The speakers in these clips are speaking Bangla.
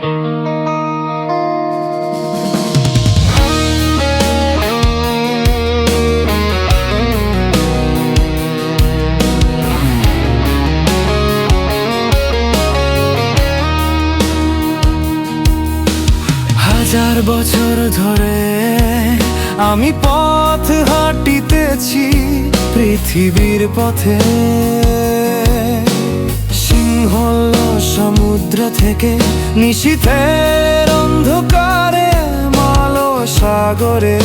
হাজার বছর ধরে আমি পথ হাঁটিতেছি পৃথিবীর পথে। হল সমুদ্র থেকে নিশীথের অন্ধকারে মালো সাগরে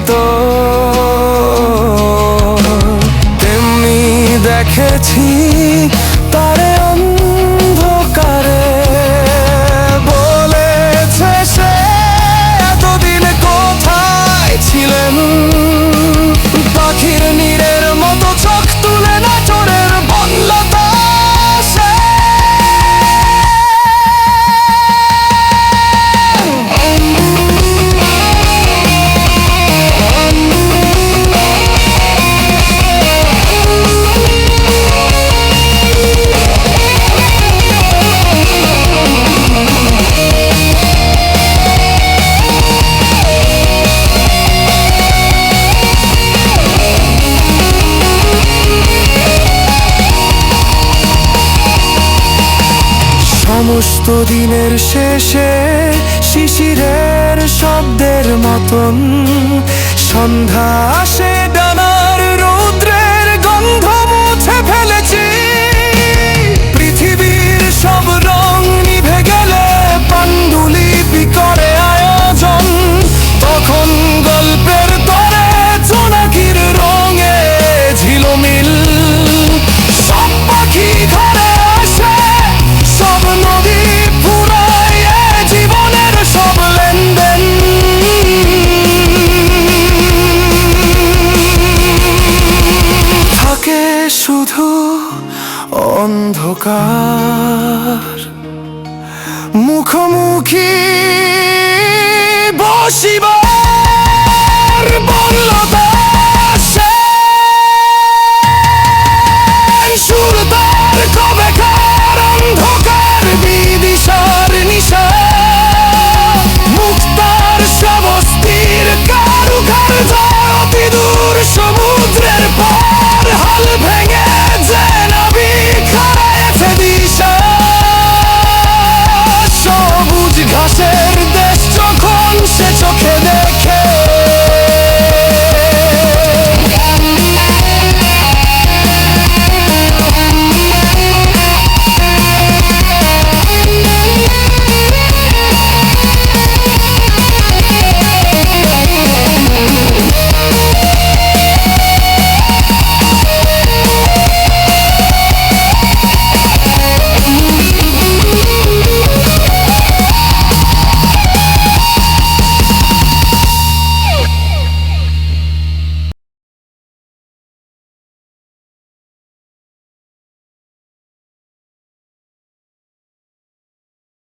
তো তেমনি দেখেছি দিনের শেষে শিশিরের শব্দের মতন সন্ধ্যা আসে। অন্ধকার। মুখোমুখি বসিবা